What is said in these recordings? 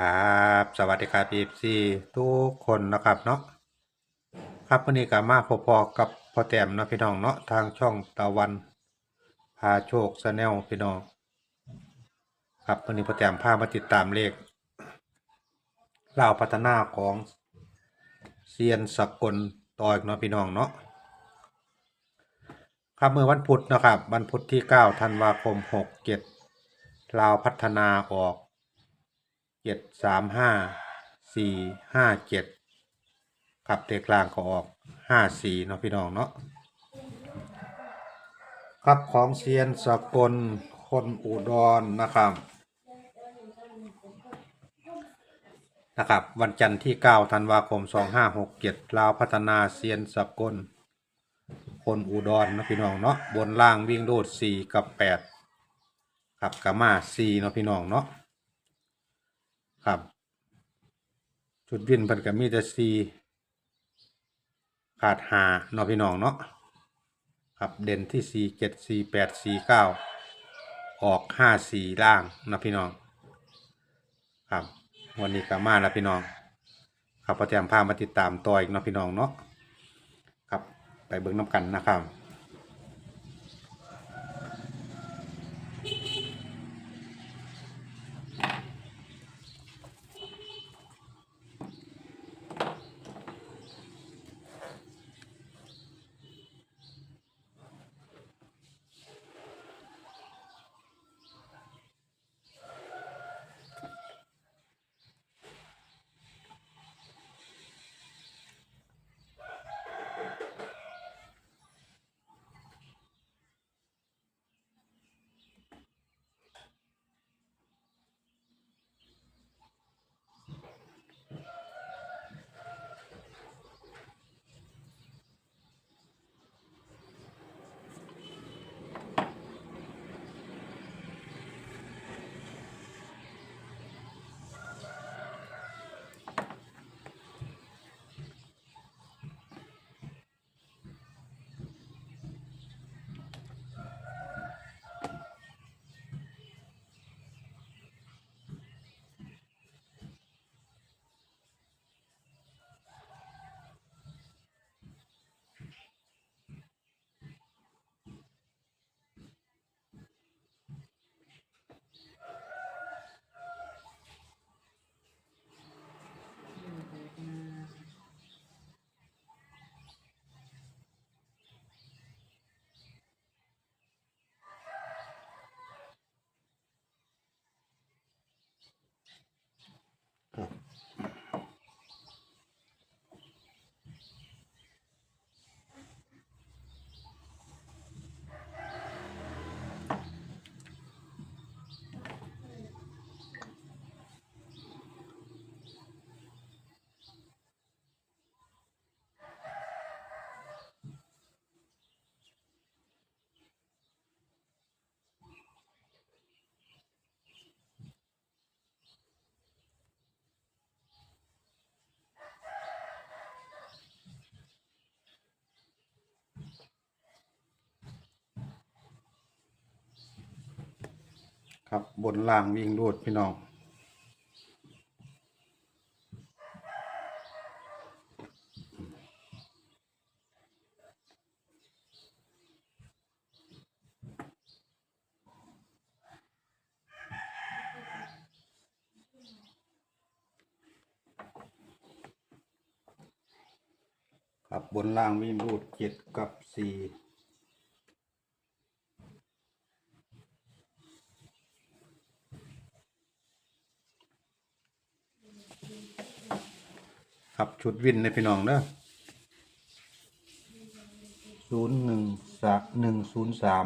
ครับสวัสดีครับพีซีทุกคนนะครับเนาะครับวันนี้ก็มาพอๆกับพ่อแต้มเนาะพี่น้องเนาะทางช่องตะวันพาโชคแนลพี่น้อง ครับวันนี้พ่อแต้มพามาติดตามเลขเล่าวพัฒนาของเซียนสกลต่ออีกเนาะพี่น้องเนาะครับเมื่อวันพุธนะครับวันพุธที่ 9 ธันวาคม 67ลาวพัฒนาออก เจ็ดสามห้าสี่ห้าเจ็ดขับเตะกลางก็ออกห้าสี่เนาะพี่น้องเนาะครับของเซียนสกลคนอุดรนะครับนะครับ วันจันทร์ที่9ธันวาคม 2567ลาวพัฒนาเซียนสกล คนอุดรนะพี่น้องเนาะบนล่างวิ่งโดด 4 กับ8ครับกามา4เนาะพี่น้องเนาะ ครับ ชุดวินเพิ่นก็มีแต่สีขาดหาเนาะพี่น้องเนาะครับเด่นที่สี่เจ็ดสี่แปดสี่เก้าออกห้าสี่ล่างนาะพี่น้อง ครับ วันนี้ก็มาแล้วพี่น้อง ครับพอแจมพามาติดตามต่ออีกเนาะพี่น้องเนาะครับไปเบิ่งน้ำกันนะครับ ครับบนล่างวิ่งรูดพี่น้อง ครับบนล่างวิ่งรูดเจ็ดกับสี่ ครับชุดวินในพี่น้องเด้อศูนย์หนึ่งสามหนึ่งศูนย์สาม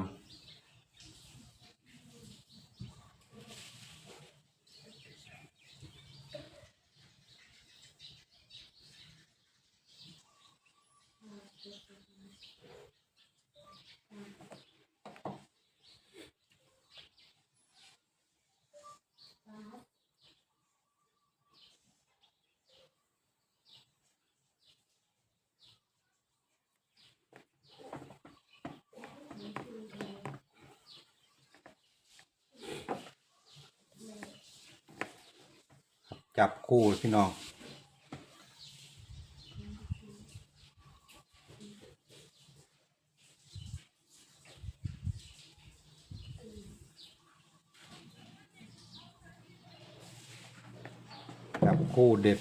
จับคู่พี่น้องจับคู่เด่น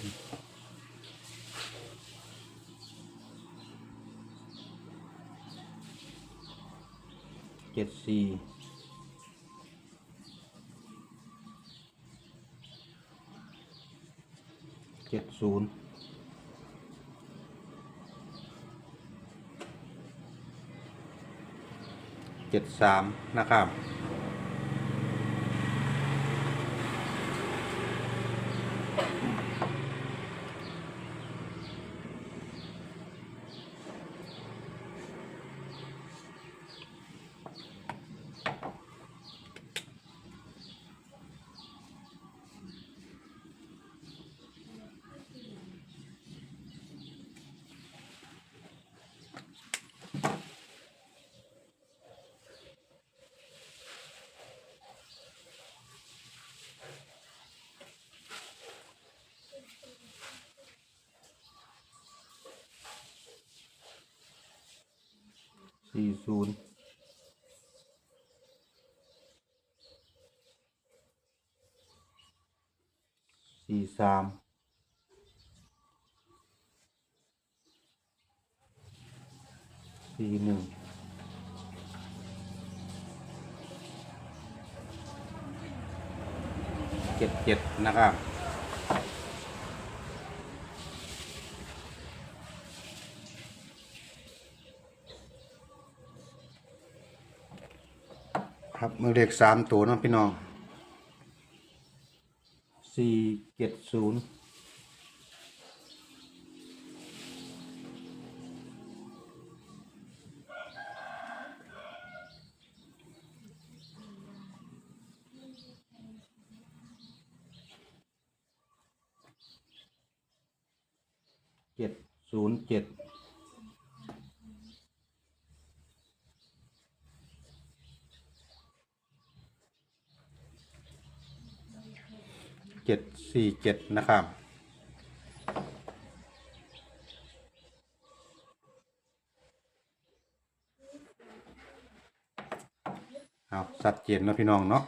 เจ็ดสี่เจ็ด ศูนย์เจ็ดสามนะครับ สี่ศูนย์สี่สามสี่หนึ่งเจ็ดเจ็ดนะครับ ครับมือเลขสามตัวเนาะพี่น้องสี่เจ็ดศูนย์เจ็ดศูนย์เจ็ด เจ็ดสี่เจ็ดนะครับ เอาสัดเจนนะพี่น้องเนาะ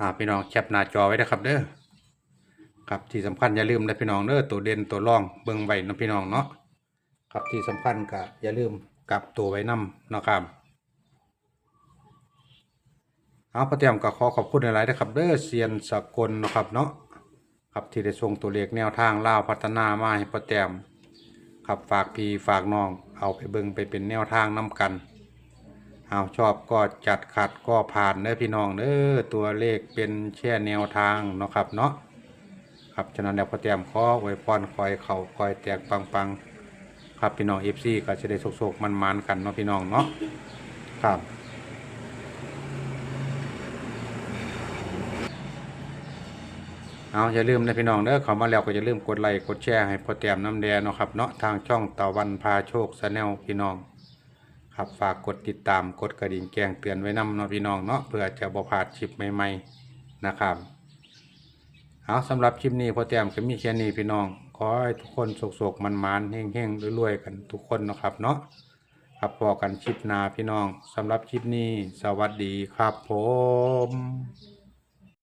อ่าพี่น้องแคปหน้าจอไว้นะครับเด้อครับที่สำคัญอย่าลืมนะพี่น้องเด้อตัวเด่นตัวรองเบิ่งไว้นะพี่น้องเนาะครับที่สำคัญก็อย่าลืมกลับตัวไว้นํเนะครับ เอาพระเตรียมก็ขอขอบคุณหลายๆนะครับเด้อเซียนสกลนะครับเนาะครับที่ได้ส่งตัวเลขแนวทางล่าวพัฒนามาให้พระเตรียมครับฝากพี่ฝากน้องเอาไปเบิ่งไปเป็นแนวทางนํกันเอาชอบก็จัดขัดก็ผ่านเด้อพี่น้องเด้อตัวเลขเป็นแช่แนวทางเนาะครับเนาะครับฉะนั้นแล้วพอเตรียมขอไว้พรคอยเข่าคอยแตกปังปังๆครับพี่น้องเอฟซีก็จะได้โศกๆมันๆกันเนาะพี่น้องเนาะครับ เอาอย่าลืมนะพี่น้องเด้อข้ามาแล้วก็อย่าลืมกดไลค์กดแชร์ให้พอเตรียมน้ำแดงเนาะครับเนาะทางช่องตะวันพาโชคแนลพี่น้อง ครับฝากกดติดตามกดกระดิ่งแจ้งเตือนไว้นำเนาะพี่น้องเนาะเพื่อจะบ่พลาดคลิปใหม่ๆนะครับเอาสำหรับคลิปนี้พอแต้มก็มีแค่นี้พี่น้อง ขอให้ทุกคนโศกๆมันๆเฮงๆรวยๆกันทุกคนนะครับเนาะครับพอกันคลิปหน้าพี่น้องสำหรับคลิปนี้ สวัสดีครับผม